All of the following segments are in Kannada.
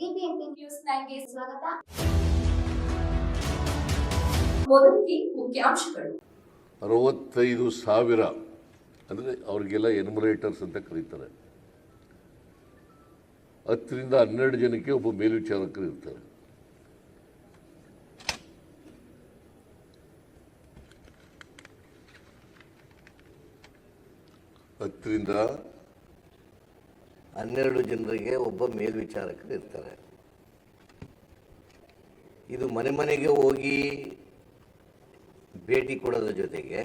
ಬಿಬಿಎಂಪಿ ನ್ಯೂಸ್ ನೈನ್ಗೆ ಸ್ವಾಗತ. ಮೊದಲಿಗೆ ಮುಖ್ಯಾಂಶಗಳು. ಅರವತ್ತೈದು ಸಾವಿರ ಅಂದರೆ ಅವ್ರಿಗೆಲ್ಲ ಎನ್ಮರೇಟರ್ಸ್ ಅಂತ ಕರೀತಾರೆ. ಹತ್ತರಿಂದ ಹನ್ನೆರಡು ಜನಕ್ಕೆ ಒಬ್ಬ ಮೇಲ್ವಿಚಾರಕರು ಇರ್ತಾರೆ. ಹತ್ತರಿಂದ ಹನ್ನೆರಡು ಜನರಿಗೆ ಒಬ್ಬ ಮೇಲ್ವಿಚಾರಕರು ಇರ್ತಾರೆ. ಇದು ಮನೆ ಮನೆಗೆ ಹೋಗಿ ಭೇಟಿ ಕೊಡೋದ್ರ ಜೊತೆಗೆ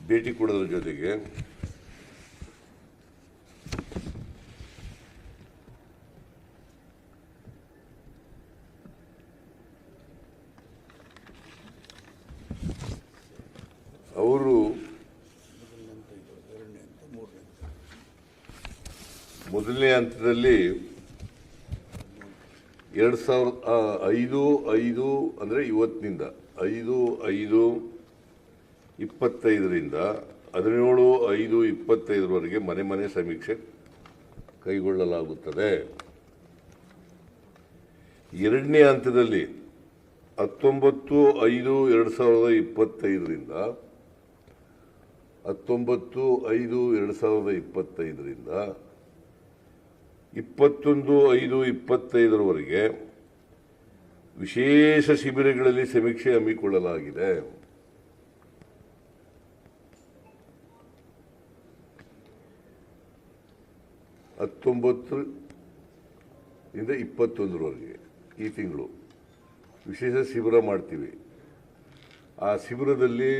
ಭೇಟಿ ಕೊಡೋದ್ರ ಜೊತೆಗೆ ಅವರು ಮೊದಲನೇ ಹಂತದಲ್ಲಿ ಎರಡು ಸಾವಿರದ ಆ, ಐದು ಐದು ಅಂದರೆ ಇವತ್ತಿನಿಂದ. ಐದು ಐದು, ಇಪ್ಪತ್ತೈದರಿಂದ ಹದಿನೇಳು, ಐದು, ಇಪ್ಪತ್ತೈದರವರೆಗೆ ಮನೆ ಮನೆ ಸಮೀಕ್ಷೆ ಕೈಗೊಳ್ಳಲಾಗುತ್ತದೆ. ಎರಡನೇ ಹಂತದಲ್ಲಿ ಹತ್ತೊಂಬತ್ತು, ಐದು, ಎರಡು ಸಾವಿರದ ಇಪ್ಪತ್ತೈದರಿಂದ ಹತ್ತೊಂಬತ್ತು, ಐದು, ಎರಡು ಸಾವಿರದ ಇಪ್ಪತ್ತೈದರಿಂದ ಇಪ್ಪತ್ತೊಂದು, ಐದು, ಇಪ್ಪತ್ತೈದರವರೆಗೆ ವಿಶೇಷ ಶಿಬಿರಗಳಲ್ಲಿ ಸಮೀಕ್ಷೆ ಹಮ್ಮಿಕೊಳ್ಳಲಾಗಿದೆ. ಹತ್ತೊಂಬತ್ತು ಇಂದ ಇಪ್ಪತ್ತೊಂದರವರೆಗೆ ಈ ತಿಂಗಳು ವಿಶೇಷ ಶಿಬಿರ ಮಾಡ್ತೀವಿ. ಆ ಶಿಬಿರದಲ್ಲಿ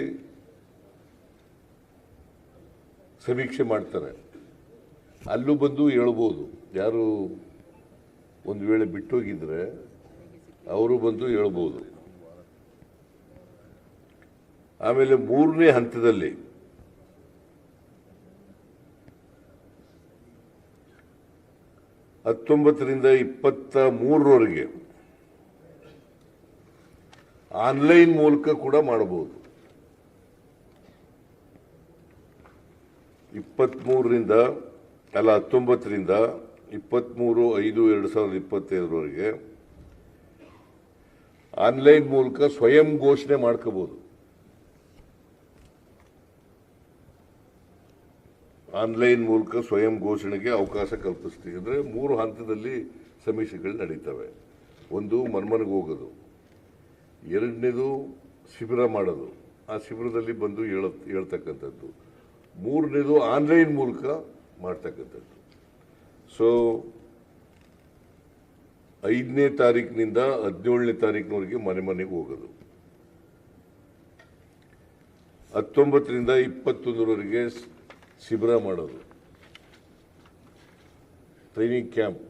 ಸಮೀಕ್ಷೆ ಮಾಡ್ತಾರೆ. ಅಲ್ಲೂ ಬಂದು ಹೇಳ್ಬೋದು. ಯಾರು ಒಂದು ವೇಳೆ ಬಿಟ್ಟೋಗಿದ್ರೆ ಅವರು ಬಂದು ಹೇಳ್ಬೋದು. ಆಮೇಲೆ ಮೂರನೇ ಹಂತದಲ್ಲಿ ಹತ್ತೊಂಬತ್ತರಿಂದ ಇಪ್ಪತ್ತ ಮೂರರವರೆಗೆ ಆನ್ಲೈನ್ ಮೂಲಕ ಕೂಡ ಮಾಡಬಹುದು. ಇಪ್ಪತ್ತ್ಮೂರರಿಂದ ಅಲ್ಲ ಹತ್ತೊಂಬತ್ತರಿಂದ ಇಪ್ಪತ್ತ್ಮೂರು ಐದು ಎರಡು ಸಾವಿರದ ಇಪ್ಪತ್ತೈದರವರೆಗೆ ಆನ್ಲೈನ್ ಮೂಲಕ ಸ್ವಯಂ ಘೋಷಣೆ ಮಾಡ್ಕೋಬಹುದು ಆನ್ಲೈನ್ ಮೂಲಕ ಸ್ವಯಂ ಘೋಷಣೆಗೆ ಅವಕಾಶ ಕಲ್ಪಿಸ್ತೀವಿ. ಅಂದರೆ ಮೂರು ಹಂತದಲ್ಲಿ ಸಮೀಕ್ಷೆಗಳು ನಡೀತವೆ. ಒಂದು ಮನ್ಮನೆಗೆ ಹೋಗೋದು. ಎರಡನೇದು ಶಿಬಿರ ಮಾಡೋದು. ಆ ಶಿಬಿರದಲ್ಲಿ ಬಂದು ಹೇಳ ಹೇಳ್ತಕ್ಕಂಥದ್ದು. ಮೂರನೇದು ಆನ್ಲೈನ್ ಮೂಲಕ ಮಾಡ್ತಕ್ಕಂಥದ್ದು. ಸೊ ಐದನೇ ತಾರೀಕಿನಿಂದ ಹದಿನೇಳನೇ ತಾರೀಕಿನವರೆಗೆ ಮನೆ ಮನೆಗೆ ಹೋಗೋದು. ಹತ್ತೊಂಬತ್ತರಿಂದ ಇಪ್ಪತ್ತೊಂದರವರೆಗೆ ಶಿಬಿರ ಮಾಡೋದು. Training camp.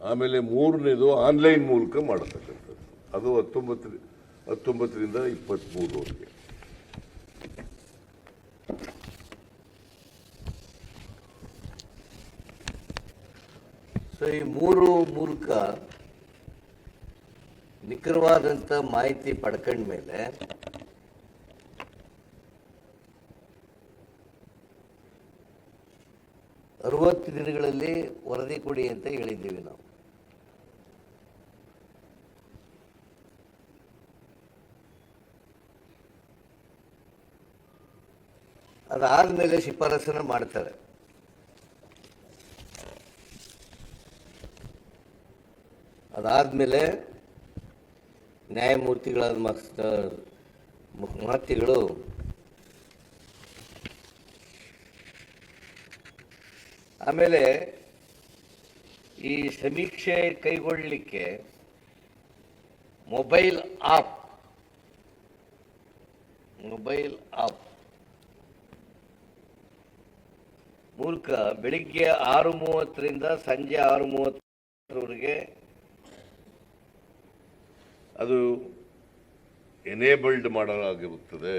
ಆಮೇಲೆ ಮೂರನೇದು ಆನ್ಲೈನ್ ಮೂಲಕ ಮಾಡತಕ್ಕಂಥದ್ದು. ಅದು ಹತ್ತೊಂಬತ್ತು ಹತ್ತೊಂಬತ್ತರಿಂದ ಇಪ್ಪತ್ತ್ಮೂರವರೆಗೆ ಸೊ ಈ ಮೂರು ಮೂಲಕ ನಿಖರವಾದಂಥ ಮಾಹಿತಿ ಪಡ್ಕೊಂಡ್ಮೇಲೆ ಅರವತ್ತು ದಿನಗಳಲ್ಲಿ ವರದಿ ಕೊಡಿ ಅಂತ ಹೇಳಿದ್ದೀವಿ ನಾವು. ಅದಾದ ಮೇಲೆ ಶಿಫಾರಸನ್ನು ಮಾಡ್ತಾರೆ. ಅದಾದ್ಮೇಲೆ ನ್ಯಾಯಮೂರ್ತಿಗಳಾದ ಮಹತಿಗಳು ಆಮೇಲೆ ಈ ಸಮೀಕ್ಷೆ ಕೈಗೊಳ್ಳಲಿಕ್ಕೆ ಮೊಬೈಲ್ ಆಪ್ ಮೊಬೈಲ್ ಆಪ್ ಮೂಲಕ ಬೆಳಿಗ್ಗೆ ಆರು ಮೂವತ್ತರಿಂದ ಸಂಜೆ ಆರು ಮೂವತ್ತರವರೆಗೆ ಅದು ಎನೇಬಲ್ಡ್ ಮಾಡಲಾಗಿರುತ್ತದೆ.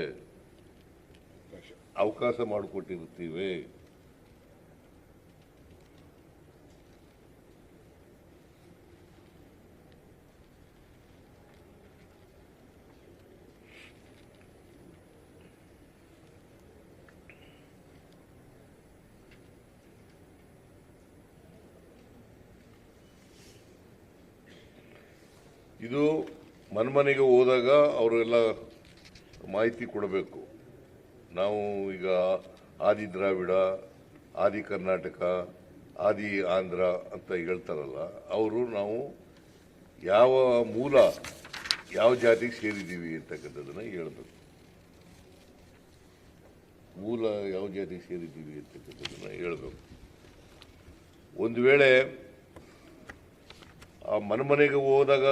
ಅವಕಾಶ ಮಾಡಿಕೊಟ್ಟಿರುತ್ತೀವಿ. ಇದು ಮನ್ಮನೆಗೆ ಹೋದಾಗ ಅವರೆಲ್ಲ ಮಾಹಿತಿ ಕೊಡಬೇಕು. ನಾವು ಈಗ ಆದಿ ದ್ರಾವಿಡ, ಆದಿ ಕರ್ನಾಟಕ, ಆದಿ ಆಂಧ್ರ ಅಂತ ಹೇಳ್ತಾರಲ್ಲ, ಅವರು ನಾವು ಯಾವ ಮೂಲ, ಯಾವ ಜಾತಿಗೆ ಸೇರಿದ್ದೀವಿ ಅಂತಕ್ಕಂಥದ್ದನ್ನು ಹೇಳಬೇಕು. ಮೂಲ ಯಾವ ಜಾತಿಗೆ ಸೇರಿದ್ದೀವಿ ಅಂತಕ್ಕಂಥದ್ದನ್ನ ಹೇಳಬೇಕು. ಒಂದು ವೇಳೆ ಆ ಮನೆಮನೆಗೆ ಹೋದಾಗ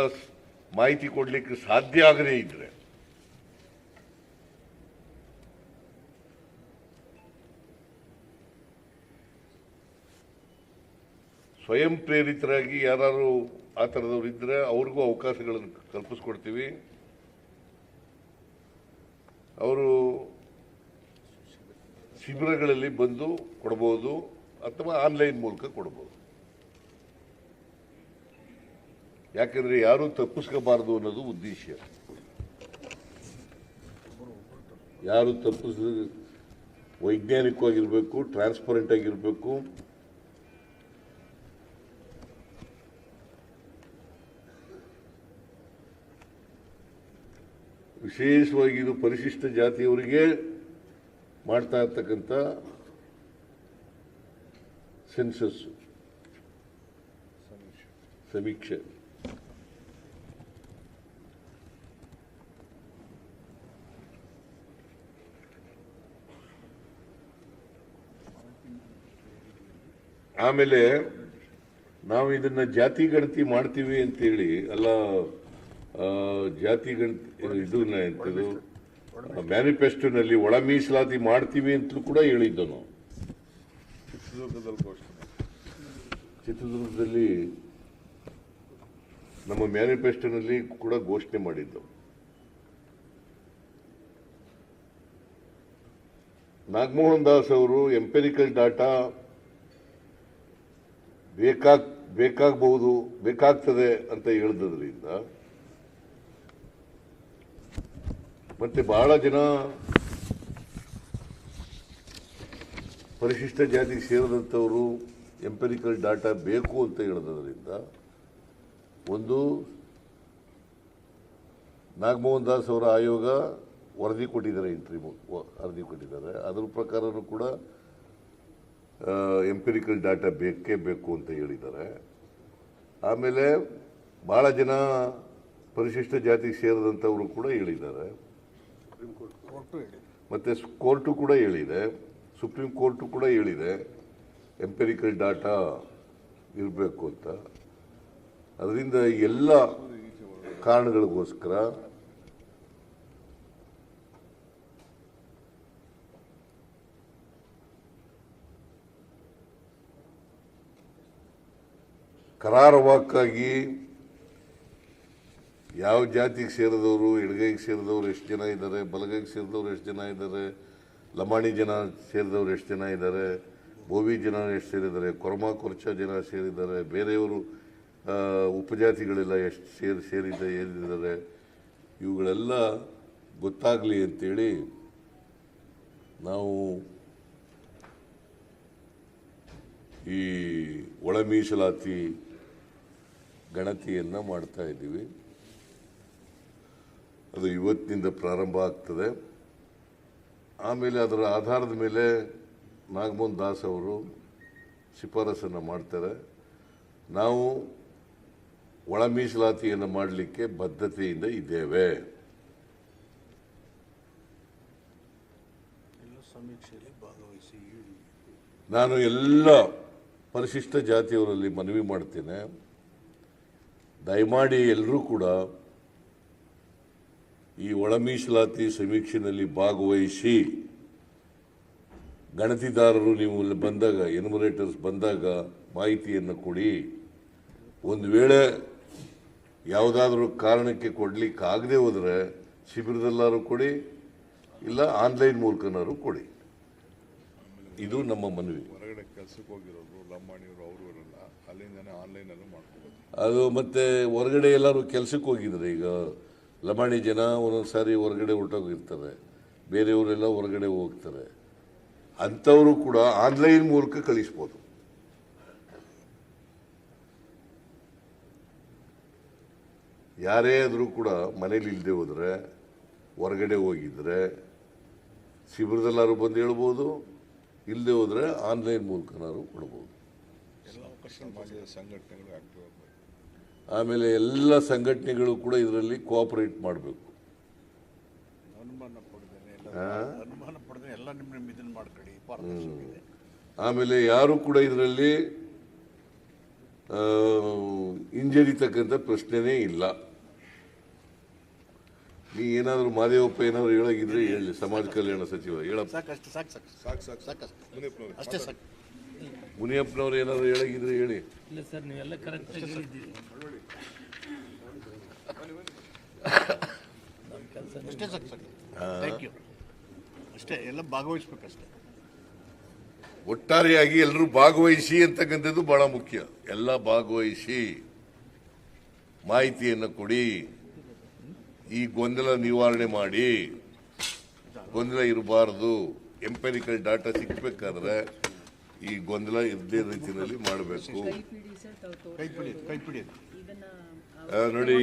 ಮಾಹಿತಿ ಕೊಡಲಿಕ್ಕೆ ಸಾಧ್ಯ ಆಗದೇ ಇದ್ರೆ. ಸ್ವಯಂ ಪ್ರೇರಿತರಾಗಿ ಯಾರು ಆ ಥರದವ್ರು ಇದ್ದರೆ ಅವ್ರಿಗೂ ಅವಕಾಶಗಳನ್ನು ಕಲ್ಪಿಸ್ಕೊಡ್ತೀವಿ. ಅವರು ಶಿಬಿರಗಳಲ್ಲಿ ಬಂದು ಕೊಡ್ಬೋದು ಅಥವಾ ಆನ್ಲೈನ್ ಮೂಲಕ ಕೊಡ್ಬೋದು. ಯಾಕಂದ್ರೆ ಯಾರು ತಪ್ಪಿಸ್ಕೋಬಾರದು ಅನ್ನೋದು ಉದ್ದೇಶ. ಯಾರು ತಪ್ಪಿಸ್, ವೈಜ್ಞಾನಿಕವಾಗಿರ್ಬೇಕು ಟ್ರಾನ್ಸ್ಪರೆಂಟ್ ಆಗಿರಬೇಕು. ವಿಶೇಷವಾಗಿ ಇದು ಪರಿಶಿಷ್ಟ ಜಾತಿಯವರಿಗೆ ಮಾಡ್ತಾ ಇರ್ತಕ್ಕಂಥ ಸೆನ್ಸಸ್ ಸಮೀಕ್ಷೆ. ಆಮೇಲೆ ನಾವು ಇದನ್ನ ಜಾತಿ ಗಣತಿ ಮಾಡ್ತೀವಿ ಅಂತೇಳಿ ಅಲ್ಲ ಜಾತಿ ಗಣತಿ ಇದನ್ನ ಎಂತದು? ಮ್ಯಾನಿಫೆಸ್ಟೋನಲ್ಲಿ ಒಳ ಮೀಸಲಾತಿ ಮಾಡ್ತೀವಿ ಅಂತಲೂ ಕೂಡ ಹೇಳಿದ್ದು ನಾವು ಚಿತ್ರದುರ್ಗದಲ್ಲಿ ಚಿತ್ರದುರ್ಗದಲ್ಲಿ ನಮ್ಮ ಮ್ಯಾನಿಫೆಸ್ಟೋನಲ್ಲಿ ಕೂಡ ಘೋಷಣೆ ಮಾಡಿದ್ದು. ನಾಗಮೋಹನ್ ದಾಸ್ ಅವರು ಎಂಪೆರಿಕಲ್ ಡಾಟಾ ಬೇಕಾಗ್, ಬೇಕಾಗಬಹುದು, ಬೇಕಾಗ್ತದೆ ಅಂತ ಹೇಳಿದ್ರಿಂದ ಮತ್ತೆ ಬಹಳ ಜನ ಪರಿಶಿಷ್ಟ ಜಾತಿಗೆ ಸೇರಿದಂಥವರು ಎಂಪೆರಿಕಲ್ ಡಾಟಾ ಬೇಕು ಅಂತ ಹೇಳಿದ್ರಿಂದ ಒಂದು ನಾಗಮೋಹನ್ ದಾಸ್ ಅವರ ಆಯೋಗ ವರದಿ ಕೊಟ್ಟಿದ್ದಾರೆ ಎಂಟ್ರಿ ವರದಿ ಕೊಟ್ಟಿದ್ದಾರೆ. ಅದರ ಪ್ರಕಾರನೂ ಕೂಡ ಎಂಪೆರಿಕಲ್ ಡಾಟಾ ಬೇಕೇ ಬೇಕು ಅಂತ ಹೇಳಿದ್ದಾರೆ. ಆಮೇಲೆ ಭಾಳ ಜನ ಪರಿಶಿಷ್ಟ ಜಾತಿಗೆ ಸೇರಿದಂಥವರು ಕೂಡ ಹೇಳಿದ್ದಾರೆ. ಮತ್ತು ಕೋರ್ಟು ಕೂಡ ಹೇಳಿದೆ. ಸುಪ್ರೀಂ ಕೋರ್ಟು ಕೂಡ ಹೇಳಿದೆ. ಎಂಪೆರಿಕಲ್ ಡಾಟಾ ಇರಬೇಕು ಅಂತ. ಅದರಿಂದ ಎಲ್ಲ ಕಾರಣಗಳಿಗೋಸ್ಕರ ಕರಾರವಾಕ್ಕಾಗಿ ಯಾವ ಜಾತಿಗೆ ಸೇರಿದವರು ಎಡಗೈಗೆ ಸೇರಿದವರು ಎಷ್ಟು ಜನ ಇದ್ದಾರೆ, ಬಲಗೈಗೆ ಸೇರಿದವರು ಎಷ್ಟು ಜನ ಇದ್ದಾರೆ ಲಮಾಣಿ ಜನ ಸೇರಿದವರು ಎಷ್ಟು ಜನ ಇದ್ದಾರೆ, ಬೋವಿ ಜನ ಎಷ್ಟು ಸೇರಿದ್ದಾರೆ, ಕೊರಮಾ ಕೊರ್ಚ ಜನ ಸೇರಿದ್ದಾರೆ, ಬೇರೆಯವರು ಉಪಜಾತಿಗಳೆಲ್ಲ ಎಷ್ಟು ಸೇರಿ ಸೇರಿದ ಏರಿದ್ದಾರೆ, ಇವುಗಳೆಲ್ಲ ಗೊತ್ತಾಗಲಿ ಅಂತೇಳಿ ನಾವು ಈ ಒಳ ಮೀಸಲಾತಿ ಗಣತಿಯನ್ನು ಮಾಡ್ತಾ ಇದ್ದೀವಿ. ಅದು ಇವತ್ತಿನಿಂದ ಪ್ರಾರಂಭ ಆಗ್ತದೆ. ಆಮೇಲೆ ಅದರ ಆಧಾರದ ಮೇಲೆ ನಾಗಮೋಹನ್ ದಾಸ್ ಅವರು ಶಿಫಾರಸನ್ನು ಮಾಡ್ತಾರೆ. ನಾವು ಒಳ ಮೀಸಲಾತಿಯನ್ನು ಮಾಡಲಿಕ್ಕೆ ಬದ್ಧತೆಯಿಂದ ಇದ್ದೇವೆ. ನಾನು ಎಲ್ಲ ಪರಿಶಿಷ್ಟ ಜಾತಿಯವರಲ್ಲಿ ಮನವಿ ಮಾಡ್ತೇನೆ. ದಯಮಾಡಿ ಎಲ್ಲರೂ ಕೂಡ ಈ ಒಳ ಮೀಸಲಾತಿ ಸಮೀಕ್ಷೆಯಲ್ಲಿ ಭಾಗವಹಿಸಿ ಗಣತಿದಾರರು ನೀವು ಬಂದಾಗ ಎನ್ಯುಮರೇಟರ್ಸ್ ಬಂದಾಗ ಮಾಹಿತಿಯನ್ನು ಕೊಡಿ. ಒಂದು ವೇಳೆ ಯಾವುದಾದ್ರೂ ಕಾರಣಕ್ಕೆ ಕೊಡ್ಲಿಕ್ಕೆ ಆಗದೆ ಹೋದರೆ ಶಿಬಿರದಲ್ಲಾರು ಕೊಡಿ, ಇಲ್ಲ ಆನ್ಲೈನ್ ಮೂಲಕನಾರು ಕೊಡಿ. ಇದು ನಮ್ಮ ಮನವಿ. ಹೊರಗಡೆ ಕೆಲಸಕ್ಕೆ ಹೋಗಿರೋರು ಲಂಬಾಣಿಯವರು, ಅವರು ಇರಲ್ಲ. ಅಲ್ಲಿಂದನೇ ಆನ್ಲೈನಲ್ಲೂ ಮಾಡ್ಕೋಬೋದು ಅದು ಮತ್ತೆ ಹೊರಗಡೆ ಎಲ್ಲರೂ ಕೆಲಸಕ್ಕೆ ಹೋಗಿದ್ದಾರೆ ಈಗ. ಲಮಾಣಿ ಜನ ಒಂದೊಂದು ಸಾರಿ ಹೊರಗಡೆ ಹೊರಟೋಗಿರ್ತಾರೆ. ಬೇರೆಯವರೆಲ್ಲ ಹೊರಗಡೆ ಹೋಗ್ತಾರೆ. ಅಂಥವರು ಕೂಡ ಆನ್ಲೈನ್ ಮೂಲಕ ಕಳಿಸ್ಬೋದು. ಯಾರೇ ಆದರೂ ಕೂಡ ಮನೇಲಿ ಇಲ್ಲದೆ ಹೋದರೆ, ಹೊರಗಡೆ ಹೋಗಿದ್ರೆ ಶಿಬಿರದಲ್ಲಾರು ಬಂದು ಹೇಳ್ಬೋದು ಇಲ್ಲದೆ ಹೋದರೆ ಆನ್ಲೈನ್ ಮೂಲಕನಾರು ಕೊಡ್ಬೋದು. ಸಮಾಜದ ಸಂಘಟನೆಗಳು ಆಕ್ಟಿವ್ ಆಗಬೇಕು ಆಮೇಲೆ ಎಲ್ಲ ಸಂಘಟನೆಗಳು ಕೂಡ ಇದರಲ್ಲಿ ಕೋಆಪರೇಟ್ ಮಾಡಬೇಕು. ಆಮೇಲೆ ಯಾರು ಕೂಡ ಇದರಲ್ಲಿ ಹಿಂಜರಿತಕ್ಕಂಥ ಪ್ರಶ್ನೆನೇ ಇಲ್ಲ. ನೀ ಏನಾದರೂ ಮಾದೇವಪ್ಪ ಏನಾದರೂ ಹೇಳೋಗಿದ್ರೆ ಹೇಳಿ ಸಮಾಜ ಕಲ್ಯಾಣ ಸಚಿವ ಹೇಳಪ್ಪ. ಮುನಿಯಪ್ಪನವ್ರೆ, ಏನಾದರೂ ಹೇಳಾಗಿದ್ರೆ ಹೇಳಿ. ಇಲ್ಲ ಸರ್ ನೀವೆಲ್ಲ ಕರೆಕ್ಟ್ ಹೇಳಿದ್ದೀರಿ. ಅಷ್ಟೇ ಸಾಕು ಸಾಕು ಥ್ಯಾಂಕ್ ಯು ಅಷ್ಟೇ ಎಲ್ಲ ಭಾಗವಹಿಸ್ಬೇಕಷ್ಟೇ. ಒಟ್ಟಾರೆಯಾಗಿ ಎಲ್ಲರೂ ಭಾಗವಹಿಸಿ ಅಂತಕ್ಕಂಥದ್ದು ಬಹಳ ಮುಖ್ಯ. ಎಲ್ಲ ಭಾಗವಹಿಸಿ ಮಾಹಿತಿಯನ್ನು ಕೊಡಿ. ಈ ಗೊಂದಲ ನಿವಾರಣೆ ಮಾಡಿ. ಗೊಂದಲ ಇರಬಾರದು. ಎಂಪೆರಿಕಲ್ ಡಾಟಾ ಸಿಕ್ಬೇಕಾದ್ರೆ ಈ ಗೊಂದಲ ಇರದೇ ರೀತಿಯಲ್ಲಿ ಮಾಡಬೇಕು. ನೋಡಿ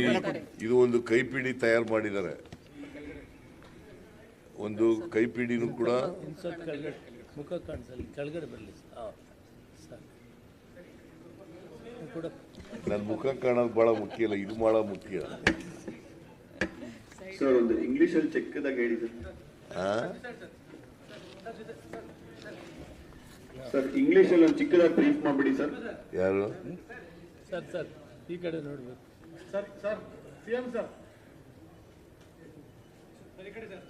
ಇದು ಒಂದು ಕೈಪಿಡಿ ತಯಾರು ಮಾಡಿದ್ದಾರೆ. ಒಂದು ಕೈಪಿಡಿನೂ ಕೂಡ ನನ್ನ ಮುಖ ಕಾಣೋದು ಬಹಳ ಮುಖ್ಯ ಇಲ್ಲ ಇದು ಬಹಳ ಮುಖ್ಯ. ಸರ್ ಒಂದು ಇಂಗ್ಲಿಷ್ ಅಲ್ಲಿ ಚಿಕ್ಕದಾಗ ಹೇಳಿ ಸರ್? ಸರ್ ಇಂಗ್ಲಿಷ್ ಅಲ್ಲಿ ಒಂದು ಚಿಕ್ಕದಾಗಿ ಬ್ರೀಫ್ ಮಾಡ್ಬಿಡಿ ಸರ್. ಯಾರು? ಸರ್ ಸರ್ ಈ ಕಡೆ ನೋಡ್ಬೇಕು. Sir sir CM sir.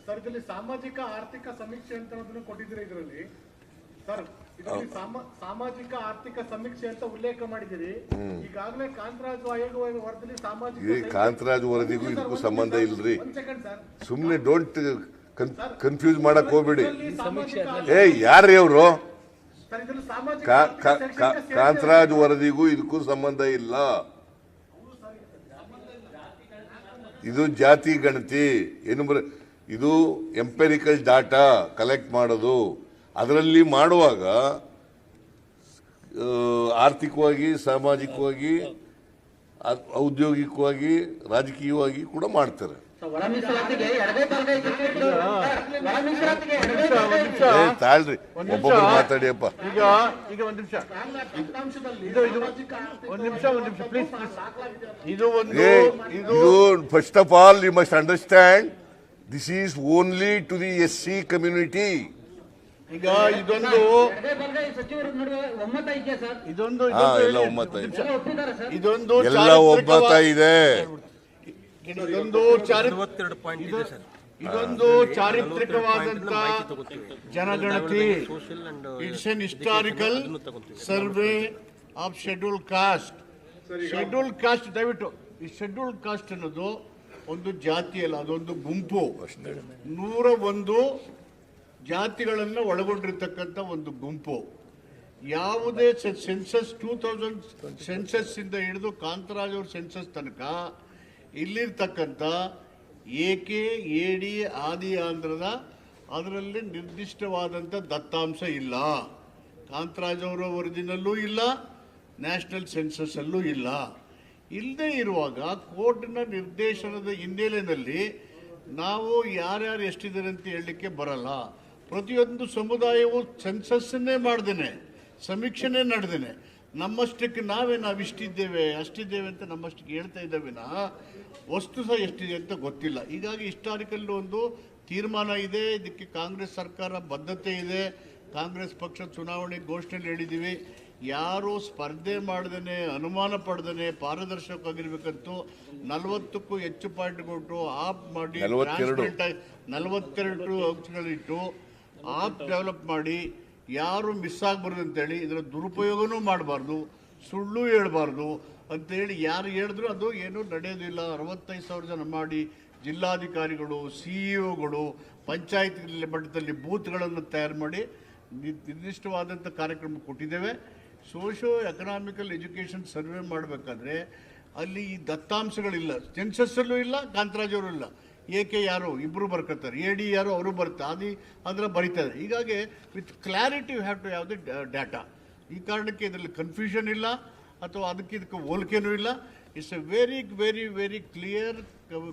Sir ಇದರಲ್ಲಿ ಸಾಮಾಜಿಕ ಆರ್ಥಿಕ ಸಮೀಕ್ಷೆ ಅಂತ ಅದನ್ನು ಕೊಟ್ಟಿದ್ದೀರಿ ಇದರಲ್ಲಿ. ಸರ್ ಇದರಲ್ಲಿ ಸಾಮಾಜಿಕ ಆರ್ಥಿಕ ಸಮೀಕ್ಷೆ ಅಂತ ಉಲ್ಲೇಖ ಮಾಡಿದಿರಿ ಈಗಾಗಲೇ ಕಾಂತರಾಜ್ ಆಯೋಗ ವರದಿಯಲ್ಲಿ ಸಾಮಾಜಿಕ ಈ ಕಾಂತರಾಜ್ ವರದಿಗೂ ಇದಕ್ಕೂ ಸಂಬಂಧ ಇಲ್ರಿ. ಸುಮ್ಮನೆ ಡೋಂಟ್ ಕನ್ಫ್ಯೂಸ್ ಮಾಡಕ್ ಹೋಗ್ಬೇಡಿ. ಏ ಯಾರ್ರಿ ಅವರು? ಕಾಂತರಾಜ್ ವರದಿಗೂ ಇದಕ್ಕೂ ಸಂಬಂಧ ಇಲ್ಲ. ಇದು ಜಾತಿ ಗಣತಿ. ಏನು ಬರ ಇದು ಎಂಪೆರಿಕಲ್ ಡಾಟಾ ಕಲೆಕ್ಟ್ ಮಾಡೋದು. ಅದರಲ್ಲಿ ಮಾಡುವಾಗ ಆರ್ಥಿಕವಾಗಿ ಸಾಮಾಜಿಕವಾಗಿ ಔದ್ಯೋಗಿಕವಾಗಿ ರಾಜಕೀಯವಾಗಿ ಕೂಡ ಮಾಡ್ತಾರೆ. ತಾಳ್ರಿ. ಒಬ್ಬೊಬ್ರು ಮಾತಾಡಿಯಪ್ಪ. ಈಗ ಈಗ ಒಂದ್ ನಿಮಿಷ. ಒಂದ್ ಇದು ಇದು ಸಾಮಾಜಿಕ ಒಂದು ನಿಮಿಷ ಒಂದ್ ನಿಮಿಷ ಪ್ಲೀಸ್ ಇದು ಒಂದು ಇದು first of all you must understand this is only to the S C community ಈಗ ಇದೊಂದು ಸಚಿವರ ನಡುವೆ ಒಮ್ಮತ ಇದೆಯಾ ಸರ್. ಇದೊಂದು ಇದೊಂದು ಎಲ್ಲ. ಒಮ್ಮತ ಇದೆ. ಇದೊಂದು ಇದೊಂದು ಚಾರಿ ಇದು- ಇದೊಂದು ಚಾರಿತ್ರಿಕವಾದಂತ ಜನಗಣತಿ. It's an historical survey of schedule caste schedule caste ದಯವಿಟ್ಟು ಈ ಶೆಡ್ಯೂಲ್ ಕಾಸ್ಟ್ ಅನ್ನೋದು ಒಂದು ಜಾತಿ ಅಲ್ಲ ಅದೊಂದು ಗುಂಪು. ನೂರ ಒಂದು ಜಾತಿಗಳನ್ನು ಒಳಗೊಂಡಿರ್ತಕ್ಕಂಥ ಒಂದು ಗುಂಪು. ಯಾವುದೇ ಸೆನ್ಸಸ್ ಟೂ ತೌಸಂಡ್ ಸೆನ್ಸಸ್ ಇಂದ ಹಿಡಿದು ಕಾಂತರಾಜ್ ಅವ್ರ ಸೆನ್ಸಸ್ ತನಕ ಇಲ್ಲಿರ್ತಕ್ಕಂಥ ಎ ಡಿ ಆದಿ ಆಂಧ್ರದ ಅದರಲ್ಲಿ ನಿರ್ದಿಷ್ಟವಾದಂಥ ದತ್ತಾಂಶ ಇಲ್ಲ. ಕಾಂತರಾಜ್ ಅವರ ವರದಿನಲ್ಲೂ ಇಲ್ಲ, ನ್ಯಾಷನಲ್ ಸೆನ್ಸಸ್ಸಲ್ಲೂ ಇಲ್ಲ. ಇಲ್ಲದೇ ಇರುವಾಗ ಕೋರ್ಟ್ನ ನಿರ್ದೇಶನದ ಹಿನ್ನೆಲೆಯಲ್ಲಿ ನಾವು ಯಾರ್ಯಾರು ಎಷ್ಟಿದ್ದಾರೆ ಅಂತ ಹೇಳಲಿಕ್ಕೆ ಬರಲ್ಲ. ಪ್ರತಿಯೊಂದು ಸಮುದಾಯವು ಸೆನ್ಸಸ್ಸನ್ನೇ ಮಾಡ್ದೇನೆ, ಸಮೀಕ್ಷೆನೇ ನಡೆದೇನೆ ನಮ್ಮಷ್ಟಕ್ಕೆ ನಾವೇ ನಾವು ಇಷ್ಟಿದ್ದೇವೆ ಅಷ್ಟಿದ್ದೇವೆ ಅಂತ ನಮ್ಮಷ್ಟಕ್ಕೆ ಹೇಳ್ತಾ ಇದ್ದೇವೆ ನಾ ವಸ್ತು ಸಹ ಎಷ್ಟಿದೆ ಅಂತ ಗೊತ್ತಿಲ್ಲ. ಹೀಗಾಗಿ ಹಿಸ್ಟಾರಿಕಲ್ ಒಂದು ತೀರ್ಮಾನ ಇದೆ ಇದಕ್ಕೆ ಕಾಂಗ್ರೆಸ್ ಸರ್ಕಾರ ಬದ್ಧತೆ ಇದೆ ಕಾಂಗ್ರೆಸ್ ಪಕ್ಷ ಚುನಾವಣೆ ಘೋಷಣೆಯಲ್ಲಿ ಹೇಳಿದ್ದೀವಿ. ಯಾರು ಸ್ಪರ್ಧೆ ಮಾಡ್ದೇ ಅನುಮಾನ ಪಡ್ದೇನೆ ಪಾರದರ್ಶಕವಾಗಿರ್ಬೇಕಂತೂ ನಲವತ್ತಕ್ಕೂ ಹೆಚ್ಚು ಪಾಯಿಂಟ್ ಕೊಟ್ಟು ಆಪ್ ಮಾಡಿ ನಲವತ್ತೆರಡು. ಅಂಶಗಳಿಟ್ಟು ಆಪ್ ಡೆವಲಪ್ ಮಾಡಿ ಯಾರು ಮಿಸ್ ಆಗ್ಬಾರ್ದು ಅಂತೇಳಿ ಇದರ ದುರುಪಯೋಗನೂ ಮಾಡಬಾರ್ದು, ಸುಳ್ಳು ಹೇಳಬಾರ್ದು ಅಂತೇಳಿ ಯಾರು ಹೇಳಿದ್ರು ಅದು ಏನೂ ನಡೆಯೋದಿಲ್ಲ. ಅರವತ್ತೈದು ಸಾವಿರ ಜನ ಮಾಡಿ ಜಿಲ್ಲಾಧಿಕಾರಿಗಳು ಸಿ ಒಗಳು ಪಂಚಾಯತ್ ಮಟ್ಟದಲ್ಲಿ ಬೂತ್ಗಳನ್ನು ತಯಾರು ಮಾಡಿ ನಿರ್ದಿಷ್ಟವಾದಂಥ ಕಾರ್ಯಕ್ರಮ ಕೊಟ್ಟಿದ್ದೇವೆ. ಸೋಷೋ ಎಕನಾಮಿಕಲ್ ಎಜುಕೇಷನ್ ಸರ್ವೆ ಮಾಡಬೇಕಾದ್ರೆ ಅಲ್ಲಿ ಈ ದತ್ತಾಂಶಗಳಿಲ್ಲ. ಸೆನ್ಸಸ್ಸಲ್ಲೂ ಇಲ್ಲ ಕಾಂತರಾಜವರು ಇಲ್ಲ. ಏಕೆ ಯಾರು ಇಬ್ಬರು ಬರ್ಕೊತಾರೆ ಎ ಡಿ ಯಾರು ಅವರು ಬರ್ತಾರೆ ಅದು ಅದರ ಬರೀತಾರೆ ಹೀಗಾಗಿ with clarity you have to ಯಾವುದೇ ಡಾಟಾ ಈ ಕಾರಣಕ್ಕೆ ಇದರಲ್ಲಿ ಕನ್ಫ್ಯೂಷನ್ ಇಲ್ಲ ಅಥವಾ ಅದಕ್ಕೆ ಇದಕ್ಕೆ ಹೋಲಿಕೆನೂ ಇಲ್ಲ. It's a very very very clear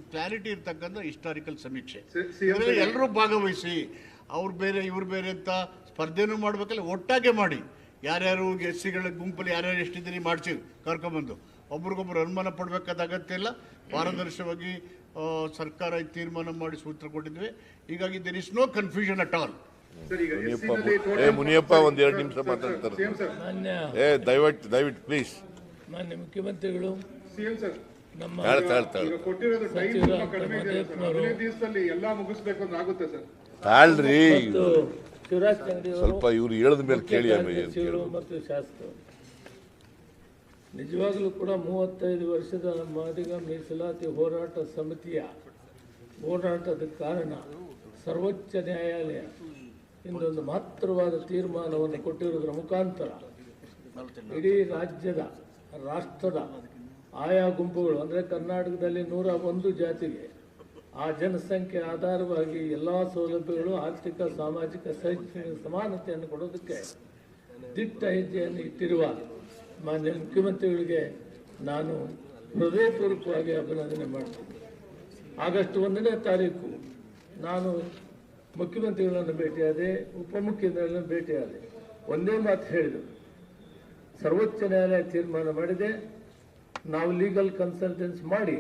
clarity ಇರ್ತಕ್ಕಂಥ ಹಿಸ್ಟಾರಿಕಲ್ ಸಮೀಕ್ಷೆ. ಎಲ್ಲರೂ ಭಾಗವಹಿಸಿ ಅವ್ರು ಬೇರೆ ಇವ್ರು ಬೇರೆ ಅಂತ ಸ್ಪರ್ಧೆನೂ ಮಾಡಬೇಕಲ್ಲ ಒಟ್ಟಾಗೆ ಮಾಡಿ. ಯಾರ್ಯಾರು ಎಸ್ ಸಿಗಳ ಗುಂಪಲ್ಲಿ ಯಾರ್ಯಾರು ಎಷ್ಟಿದ್ದೀರಿ ಮಾಡಿಸಿ ಕರ್ಕೊಂಬಂದು ಒಬ್ರಿಗೊಬ್ರು ಅನುಮಾನ ಪಡಬೇಕಾದ ಅಗತ್ಯ ಇಲ್ಲ. ಪಾರದರ್ಶಕವಾಗಿ ಆ, ಸರ್ಕಾರ ಈ ತೀರ್ಮಾನ ಮಾಡಿ ಸೂತ್ರ ಕೊಟ್ಟಿದ್ವಿ. ಹೀಗಾಗಿ there is no confusion at all Muniyappa ಏ ಮುನಿಯಪ್ಪ ಒಂದ್ ಎರಡು ನಿಮಿಷ ಮಾತಾಡ್ತಾರೆ ಏ ದಯವಿಟ್ಟು ದಯವಿಟ್ಟು ಪ್ಲೀಸ್ ಮಾನ್ಯ ಮುಖ್ಯಮಂತ್ರಿಗಳು ಸಿಎಂ ಸರ್ ನಮ್ಮ ತಾಳ್ ತಾಳ್ ತಾಳ್. ಈಗ ಕೊಟ್ಟಿರೋದು ಟೈಮ್ ತುಂಬಾ ಕಡಿಮೆ ಇದೆ ಸರ್. ಮಹದೇವಪ್ಪನವರು ಎಲ್ಲಾ ಮುಗಿಸ್ಬೇಕು ಅಂತ ಆಗುತ್ತೆ ಸರ್. ತಾಳ್ರಿ. ಶಿವರಾಜ್ ಸ್ವಲ್ಪ ಇವ್ರು ಹೇಳದ ಮೇಲೆ ಕೇಳಿ. ಮತ್ತು ಶಾಸಕರು. ನಿಜವಾಗಲೂ ಕೂಡ ಮೂವತ್ತೈದು ವರ್ಷದ ಮಾದಿಗ ಮೀಸಲಾತಿ ಹೋರಾಟ ಸಮಿತಿಯ ಹೋರಾಟದ ಕಾರಣ ಸರ್ವೋಚ್ಚ ನ್ಯಾಯಾಲಯ ಇಂದೊಂದು ಮಹತ್ತರವಾದ ತೀರ್ಮಾನವನ್ನು ಕೊಟ್ಟಿರುವುದರ ಮುಖಾಂತರ ಇಡೀ ರಾಜ್ಯದ, ರಾಷ್ಟ್ರದ ಆಯಾ ಗುಂಪುಗಳು, ಅಂದರೆ ಕರ್ನಾಟಕದಲ್ಲಿ ನೂರ ಒಂದು ಜಾತಿಗೆ ಆ ಜನಸಂಖ್ಯೆ ಆಧಾರವಾಗಿ ಎಲ್ಲ ಸೌಲಭ್ಯಗಳು ಆರ್ಥಿಕ, ಸಾಮಾಜಿಕ, ಶೈಕ್ಷಣಿಕ ಸಮಾನತೆಯನ್ನು ಕೊಡೋದಕ್ಕೆ ದಿಟ್ಟ ಹೆಜ್ಜೆಯನ್ನು ಇಟ್ಟಿರುವ ಮಾನ್ಯ ಮುಖ್ಯಮಂತ್ರಿಗಳಿಗೆ ನಾನು ಹೃದಯಪೂರ್ವಕವಾಗಿ ಅಭಿನಂದನೆ ಮಾಡ್ತೀನಿ. ಆಗಸ್ಟ್ ಒಂದನೇ ತಾರೀಕು ನಾನು ಮುಖ್ಯಮಂತ್ರಿಗಳನ್ನು ಭೇಟಿಯಾದೆ, ಉಪಮುಖ್ಯಮಂತ್ರಿಗಳನ್ನು ಭೇಟಿಯಾದೆ. ಒಂದೇ ಮಾತು ಹೇಳಿದರು ಸರ್ವೋಚ್ಚ ನ್ಯಾಯಾಲಯ ತೀರ್ಮಾನ ಮಾಡಿದೆ. ನಾವು ಲೀಗಲ್ ಕನ್ಸಲ್ಟೆನ್ಸ್ ಮಾಡಿ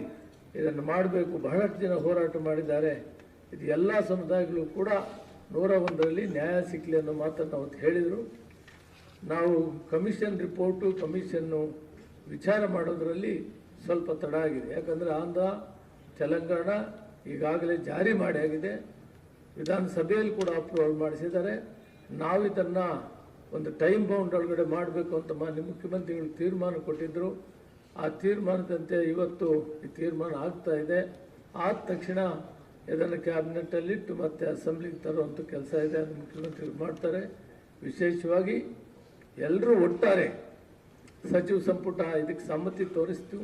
ಇದನ್ನು ಮಾಡಬೇಕು. ಬಹಳಷ್ಟು ಜನ ಹೋರಾಟ ಮಾಡಿದ್ದಾರೆ. ಇದು ಎಲ್ಲ ಸಮುದಾಯಗಳು ಕೂಡ ನೂರ ಒಂದರಲ್ಲಿ ನ್ಯಾಯ ಸಿಕ್ಕಲಿ ಅನ್ನೋ ಮಾತನ್ನು ಅವತ್ತು ಹೇಳಿದರು. ನಾವು ಕಮಿಷನ್ ರಿಪೋರ್ಟು, ಕಮಿಷನ್ನು ವಿಚಾರ ಮಾಡೋದರಲ್ಲಿ ಸ್ವಲ್ಪ ತಡ ಆಗಿದೆ. ಯಾಕಂದರೆ ಆಂಧ್ರ, ತೆಲಂಗಾಣ ಈಗಾಗಲೇ ಜಾರಿ ಮಾಡಿ ಆಗಿದೆ. ವಿಧಾನಸಭೆಯಲ್ಲಿ ಕೂಡ ಅಪ್ರೂವಲ್ ಮಾಡಿಸಿದ್ದಾರೆ. ನಾವು ಇದನ್ನು ಒಂದು ಟೈಮ್ ಬೌಂಡ್ ಒಳಗಡೆ ಮಾಡಬೇಕು ಅಂತ ಮಾನ್ಯ ಮುಖ್ಯಮಂತ್ರಿಗಳು ತೀರ್ಮಾನ ಕೊಟ್ಟಿದ್ದರು ಆ ತೀರ್ಮಾನದಂತೆ ಇವತ್ತು ಈ ತೀರ್ಮಾನ ಆಗ್ತಾ ಇದೆ. ಆದ ತಕ್ಷಣ ಇದನ್ನು ಕ್ಯಾಬಿನೆಟ್ಟಲ್ಲಿಟ್ಟು ಮತ್ತೆ ಅಸೆಂಬ್ಲಿಗೆ ತರುವಂಥ ಕೆಲಸ ಇದೆ ಮುಖ್ಯಮಂತ್ರಿಗಳು ಮಾಡ್ತಾರೆ. ವಿಶೇಷವಾಗಿ ಎಲ್ಲರೂ ಒಟ್ಟಾರೆ ಸಚಿವ ಸಂಪುಟ ಇದಕ್ಕೆ ಸಮ್ಮತಿ ತೋರಿಸ್ತು.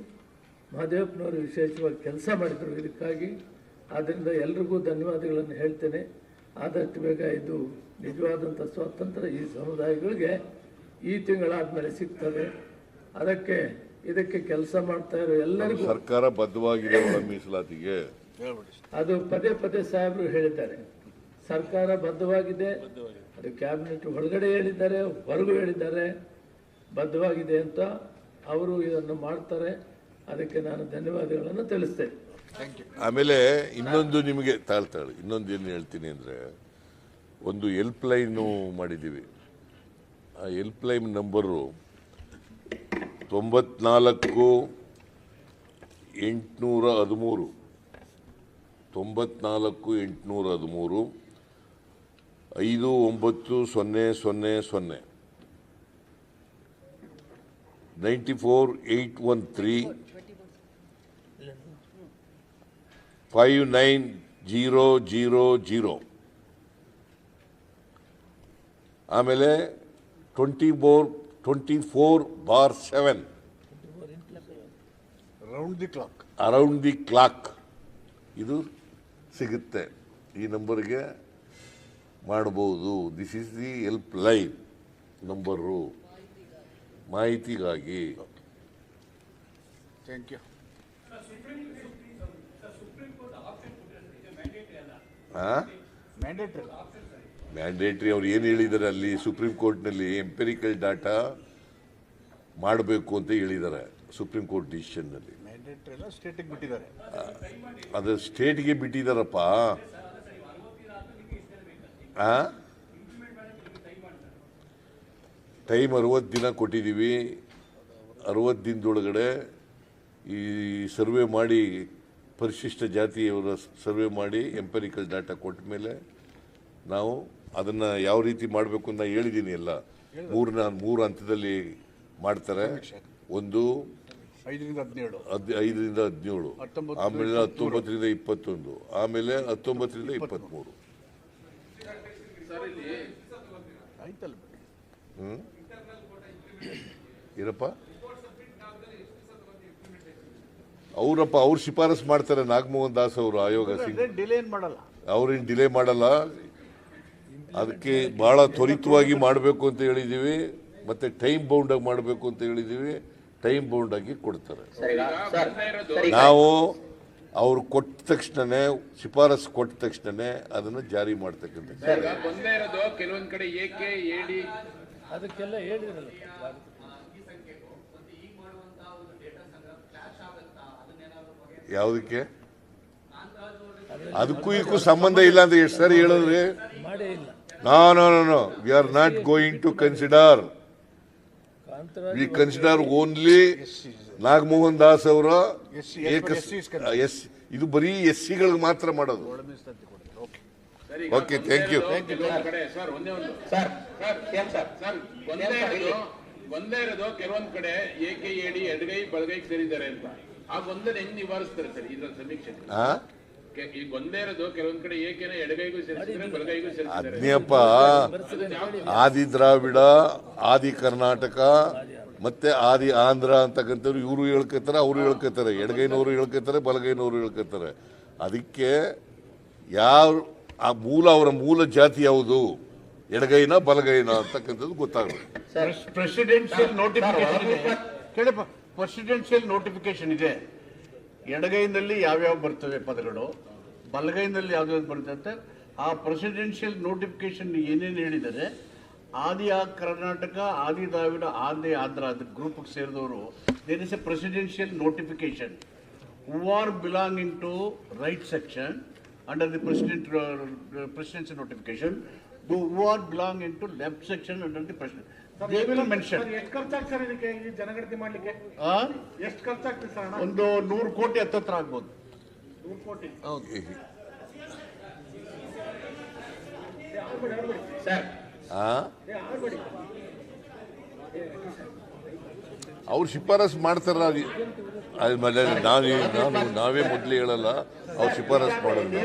ಮಹದೇವಪ್ಪನವರು ವಿಶೇಷವಾಗಿ ಕೆಲಸ ಮಾಡಿದರು ಇದಕ್ಕಾಗಿ. ಆದ್ದರಿಂದ ಎಲ್ರಿಗೂ ಧನ್ಯವಾದಗಳನ್ನು ಹೇಳ್ತೇನೆ. ಆದಷ್ಟು ಬೇಗ ಇದು ನಿಜವಾದಂಥ ಸ್ವಾತಂತ್ರ್ಯ ಈ ಸಮುದಾಯಗಳಿಗೆ ಈ ತಿಂಗಳಾದಮೇಲೆ ಸಿಗ್ತದೆ. ಅದಕ್ಕೆ ಇದಕ್ಕೆ ಕೆಲಸ ಮಾಡ್ತಾ ಇರೋ ಎಲ್ಲರಿಗೂ ಸರ್ಕಾರ ಬದ್ಧವಾಗಿದೆ ಮೀಸಲಾತಿಗೆ. ಅದು ಪದೇ ಪದೇ ಸಾಹೇಬರು ಹೇಳಿದ್ದಾರೆ. ಸರ್ಕಾರ ಬದ್ಧವಾಗಿದೆ. ಕ್ಯಾಬಿನೆಟ್ ಒಳಗಡೆ ಹೇಳಿದ್ದಾರೆ ಹೊರಗೂ ಹೇಳಿದ್ದಾರೆ ಬದ್ಧವಾಗಿದೆ ಅಂತ ಅವರು ಇದನ್ನು ಮಾಡ್ತಾರೆ. ಅದಕ್ಕೆ ನಾನು ಧನ್ಯವಾದಗಳನ್ನು ತಿಳಿಸ್ತೇನೆ. ಆಮೇಲೆ ಇನ್ನೊಂದು ನಿಮಗೆ ತಾಳ್ತಾಳು ಇನ್ನೊಂದು ಏನು ಹೇಳ್ತೀನಿ ಅಂದರೆ ಒಂದು ಹೆಲ್ಪ್ ಲೈನು ಮಾಡಿದ್ದೀವಿ. ಆ ಹೆಲ್ಪ್ ಲೈನ್ ನಂಬರು ತೊಂಬತ್ನಾಲ್ಕು ಎಂಟುನೂರ ಹದಿಮೂರು. ತೊಂಬತ್ನಾಲ್ಕು ಎಂಟುನೂರ ಹದಿಮೂರು. ಐದು ಒಂಬತ್ತು ಸೊನ್ನೆ ಸೊನ್ನೆ ಸೊನ್ನೆ. Ninety four eight one three five nine zero zero zero. ಆಮೇಲೆ twenty four twenty four by seven. Around the clock around the clock ಇದು ಸಿಗುತ್ತೆ ಈ ನಂಬರ್ಗೆ. ಮಾಡ್ಬೋದು this is the help line number ಮಾಹಿತಿಗಾಗಿ ಥ್ಯಾಂಕ್ ಯು ಮ್ಯಾಂಡೇಟ್ರಿ ಮ್ಯಾಂಡೇಟ್ರಿ ಅವ್ರು ಏನು ಹೇಳಿದ್ದಾರೆ ಅಲ್ಲಿ? ಸುಪ್ರೀಂ ಕೋರ್ಟ್ನಲ್ಲಿ ಎಂಪೆರಿಕಲ್ ಡಾಟಾ ಮಾಡಬೇಕು ಅಂತ ಹೇಳಿದ್ದಾರೆ ಸುಪ್ರೀಂ ಕೋರ್ಟ್ ಡಿಸಿಷನ್ನಲ್ಲಿ ಅದು ಸ್ಟೇಟ್ಗೆ ಬಿಟ್ಟಿದ್ದಾರಪ್ಪ ಟೈಮ್ ಅರವತ್ತು ದಿನ ಕೊಟ್ಟಿದ್ದೀವಿ. ಅರವತ್ತು ದಿನದೊಳಗಡೆ ಈ ಸರ್ವೆ ಮಾಡಿ ಪರಿಶಿಷ್ಟ ಜಾತಿಯವರ ಸರ್ವೆ ಮಾಡಿ ಎಂಪೆರಿಕಲ್ ಡಾಟಾ ಕೊಟ್ಟ ಮೇಲೆ ನಾವು ಅದನ್ನು ಯಾವ ರೀತಿ ಮಾಡಬೇಕು ಅಂತ ಹೇಳಿದ್ದೀನಿ ಎಲ್ಲ. ಮೂರನ್ನ ಮೂರು ಹಂತದಲ್ಲಿ ಮಾಡ್ತಾರೆ. ಒಂದು ಐದರಿಂದ ಹದಿನೇಳು. ಹದ್ ಐದರಿಂದ ಹದಿನೇಳು. ಆಮೇಲೆ ಹತ್ತೊಂಬತ್ತರಿಂದ ಇಪ್ಪತ್ತೊಂದು. ಆಮೇಲೆ ಹತ್ತೊಂಬತ್ತರಿಂದ ಇಪ್ಪತ್ತ್ಮೂರು. ಆಯ್ತಲ್ಲ ಏನಪ್ಪ ಅವರಪ್ಪ ಅವ್ರು ಶಿಫಾರಸು ಮಾಡ್ತಾರೆ ನಾಗಮೋಹನ್ ದಾಸ್ ಅವರು ಆಯೋಗ ಸಿಂಗ್. ಡಿಲೇ ಮಾಡಲ್ಲ? ಅವ್ರೇನು ಡಿಲೇ ಮಾಡಲ್ಲ? ಅದಕ್ಕೆ ಬಹಳ ತ್ವರಿತವಾಗಿ ಮಾಡಬೇಕು ಅಂತ ಹೇಳಿದ್ದೀವಿ ಮತ್ತೆ ಟೈಮ್ ಬೌಂಡಾಗಿ ಮಾಡಬೇಕು ಅಂತ ಹೇಳಿದ್ದೀವಿ ಟೈಮ್ ಬೌಂಡ್ ಆಗಿ ಕೊಡ್ತಾರೆ. ನಾವು ಅವ್ರು ಕೊಟ್ಟ ತಕ್ಷಣನೇ ಶಿಫಾರಸು ಕೊಟ್ಟ ತಕ್ಷಣನೇ ಅದನ್ನು ಜಾರಿ ಮಾಡ್ತಕ್ಕಂಥದ್ದು. ಕೆಲವೊಂದು ಇರೋದು ಕೆಲವೊಂದ್ ಕಡೆ ಏಕೆ ಎಡಿ ಅದಕ್ಕೆಲ್ಲ ಹೇಳಿದ್ರಲ್ಲ. ಯಾವುದಕ್ಕೆ? ಅದಕ್ಕೂ ಇದಕ್ಕೂ ಸಂಬಂಧ ಇಲ್ಲ ಅಂತ ಎಷ್ಟು ಸರಿ ಹೇಳಿದ್ರಿ? ಮಾಡೇ ಇಲ್ಲ. No no no no. We are not going to consider we consider only Nagamohan Das ಅವರ ಎಸ್ ಇದು ಬರೀ ಎಸ್ ಸಿಗಳಿಗೆ ಮಾತ್ರ ಮಾಡೋದು. ಓಕೆ ಥ್ಯಾಂಕ್ ಯು ಒಂದೇ ಒಂದು ಸರ್ ಏನ್ ಸರ್ ಸರ್ ಒಂದೇ ಇರೋದು ಕೆಲವೊಂದ್ ಕಡೆ ಏಕೆ ಎಡಿ ಎಡಗೈ ಬಲಗೈ ಸೇರಿದ್ದಾರೆ ಅಂತ. ಆ ಗೊಂದಲ ಹೆಂಗ್ ನಿವಾರಿಸ್ತಾರೆ ಸರ್ ಇದ್ರ ಸಮೀಕ್ಷೆ? ಈಗ ಒಂದೇ ಇರೋದು ಕೆಲವೊಂದ್ ಕಡೆ ಏಕೆನ ಎಡಗೈಗೂ ಸೇರಿಸಿದ್ರೆ ಬಲಗೈಗೂ ಸೇರಿಸಿದ್ದಾರೆ. ಅದ್ನೇಪ್ಪ ಆದಿ ದ್ರಾವಿಡ ಆದಿ ಕರ್ನಾಟಕ ಮತ್ತೆ ಆದಿ ಆಂಧ್ರ ಅಂತಕ್ಕಂಥವ್ರು ಇವರು ಹೇಳ್ಕೊತಾರೆ ಅವರು ಹೇಳ್ಕೊತಾರೆ ಎಡಗೈನವರು ಹೇಳ್ಕೊತಾರೆ ಬಲಗೈನವರು ಹೇಳ್ಕೊತಾರೆ ಅದಕ್ಕೆ ಯಾವ ಆ ಮೂಲ ಅವರ ಮೂಲ ಜಾತಿ ಯಾವುದು? ಎಡಗೈನ ಬಲಗೈನ ಅಂತಕ್ಕಂಥದ್ದು ಗೊತ್ತಾಗಬೇಕು. ಪ್ರೆಸಿಡೆನ್ಷಿಯಲ್ ನೋಟಿಫಿಕೇಶನ್ ಇದೆ. ಕೇಳಪ್ಪ ಪ್ರೆಸಿಡೆನ್ಷಿಯಲ್ ನೋಟಿಫಿಕೇಶನ್ ಇದೆ. ಎಡಗೈನಲ್ಲಿ ಯಾವ್ಯಾವ ಬರ್ತವೆ ಪದಗಳು? ಬಲಗೈನಲ್ಲಿ ಯಾವ್ದು ಬರ್ತದೆ ಆ ಪ್ರೆಸಿಡೆನ್ಷಿಯಲ್ ನೋಟಿಫಿಕೇಶನ್ ಏನೇನು ಹೇಳಿದ್ದಾರೆ? ಆದಿ ಆ ಕರ್ನಾಟಕ ಆದಿ ದ್ರಾವಿಡ ಆದಿ ಆಂಧ್ರ ಅದ್ರ ಗ್ರೂಪ್ಗೆ ಸೇರಿದವರು there is a presidential notification who are belonging to right section under the president presidential notification who are belonging to left section under the president they will mention ಜನಗಣತಿ ಮಾಡ್ಲಿಕ್ಕೆ? ಎಷ್ಟು ಖರ್ಚಾಗ್ತದೆ ಸರ್ ಒಂದು ನೂರು ಕೋಟಿ ಹತ್ತತ್ರ ಆಗ್ಬೋದು. ನೂರು ಕೋಟಿ? ಸರ್ ಅವ್ರು ಶಿಫಾರಸ್ ಮಾಡ್ತಾರ ನಾನು ನಾನು, ನಾವೇ ಮೊದಲು ಹೇಳಲ್ಲ, ಅವ್ರು ಶಿಫಾರಸ್ ಮಾಡೋದು.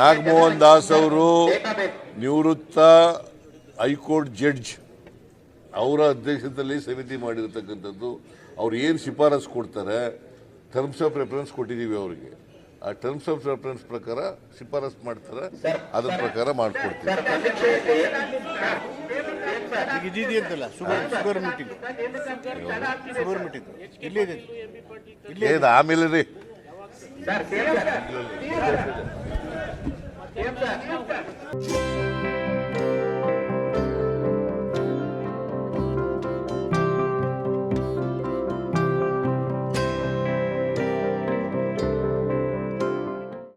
ನಾಗಮೋಹನ್ ದಾಸ್ ಅವರು ನಿವೃತ್ತ ಹೈಕೋರ್ಟ್ ಜಡ್ಜ್. ಅವರ ಅಧ್ಯಕ್ಷತೆಯಲ್ಲಿ ಸಮಿತಿ ಮಾಡಿರ್ತಕ್ಕಂಥದ್ದು. ಅವ್ರು ಏನು ಶಿಫಾರಸ್ ಕೊಡ್ತಾರೆ ಟರ್ಮ್ಸ್ ಆಫ್ ರೆಫರೆನ್ಸ್ ಕೊಟ್ಟಿದ್ದೀವಿ ಅವರಿಗೆ. ಆ ಟರ್ಮ್ಸ್ ಆಫ್ ರೆಫರೆನ್ಸ್ ಪ್ರಕಾರ ಶಿಫಾರಸ್ ಮಾಡ್ತಾರೆ ಅದ್ರ ಪ್ರಕಾರ ಮಾಡ್ಕೊಡ್ತೀವಿ ಇದೆ ಆಮೇಲೆ ರೀ